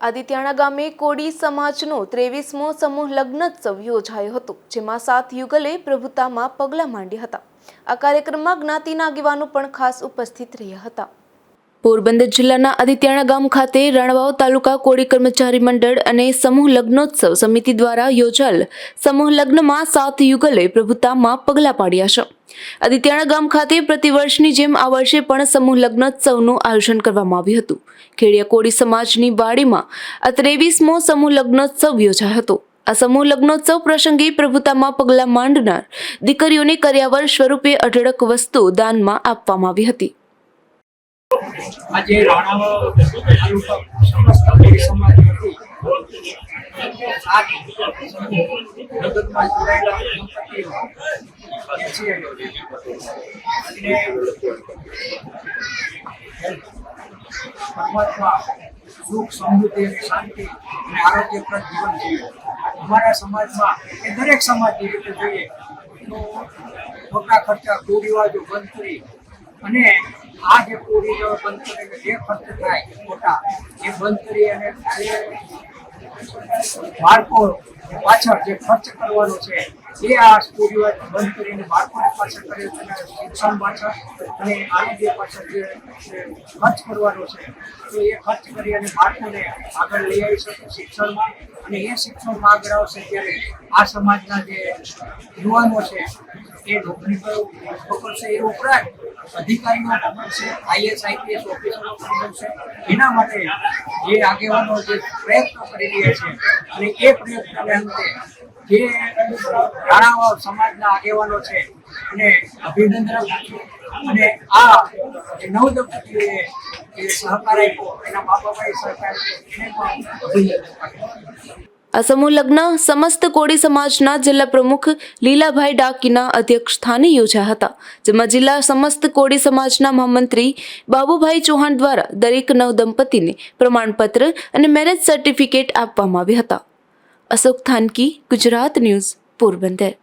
આદિત્યાણા ગામે કોડી સમાજનો ત્રેવીસમો સમૂહ લગ્નોત્સવ યોજાયો હતો, જેમાં સાત યુગલે પ્રભુતામાં પગલાં માંડ્યા હતા. આ કાર્યક્રમમાં જ્ઞાતિના આગેવાનો પણ ખાસ ઉપસ્થિત રહ્યા હતા. પોરબંદર જિલ્લાના આદિત્યાણા ગામ ખાતે રણવાવ તાલુકા કોળી કર્મચારી મંડળ અને સમૂહ લગ્નોત્સવ સમિતિ દ્વારા યોજાયેલ સમૂહ લગ્નમાં સાત યુગલે પ્રભુતામાં પગલાં પાડ્યા છે. આદિત્યાણા ગામ ખાતે પ્રતિવર્ષની જેમ આ વર્ષે પણ સમૂહ લગ્નોત્સવનું આયોજન કરવામાં આવ્યું હતું. ખેડિયા કોળી સમાજની વાડીમાં આ ત્રેવીસમો સમૂહ લગ્નોત્સવ યોજાયો હતો. આ સમૂહ લગ્નોત્સવ પ્રસંગે પ્રભુતામાં પગલાં માંડનાર દીકરીઓને કર્યાવર સ્વરૂપે અઢળક વસ્તુ દાનમાં આપવામાં આવી હતી. આજે સમાજ પરમાત્મા સુખ, સમૃદ્ધિ અને શાંતિ અને આરોગ્યપ્રદ જીવન જીવે. અમારા સમાજમાં એ દરેક સમાજની રીતે જોઈએ તો ખોટા ખર્ચા કુરિવાજો બંધ કરી અને આ જે કુરિવાજો બંધ કરીને જે ખર્ચ થાય મોટા. એ બંધ કરી અને બાળકો પાછળ જે ખર્ચ કરવાનો છે, એ આ સ્ટુડિયો બંધ કરીને બાળકોને પાછળ કરે છે શિક્ષણ પાછળ અને આરોગ્ય પાછળ જે ખર્ચ કરવાનો છે, તો એ ખર્ચ કરી અને બાળકોને આગળ લઈ આવી શકે શિક્ષણમાં. અને એ શિક્ષણમાં આગળ આવશે ત્યારે આ સમાજના જે યુવાનો છે, એ નોકરી પકડશે એ ઉપરાંત અધિકારીઓ પકડશે આઈએસ આઈપીએસ ઓફિસરો પકડશે એના માટે જે આગેવાનો જે પ્રયત્નો કરી રહ્યા છે અને એ પ્રયત્નને અંતે જે રાણાવાવ સમાજના આગેવાનો છે અને અભિનંદન અને આ નવ દંપતીઓએ જે સહકાર આપ્યો, એના બાપાએ સહકાર એને પણ અભિનંદન. આ સમૂહ લગ્ન સમસ્ત કોળી સમાજના જિલ્લા પ્રમુખ લીલાભાઈ ડાકીના અધ્યક્ષ સ્થાને યોજાયા હતા, જેમાં જિલ્લા સમસ્ત કોળી સમાજના મહામંત્રી બાબુભાઈ ચૌહાણ દ્વારા દરેક નવ દંપતીને પ્રમાણપત્ર અને મેરેજ સર્ટિફિકેટ આપવામાં આવ્યા હતા. અશોક થાનકી, ગુજરાત ન્યૂઝ, પોરબંદર.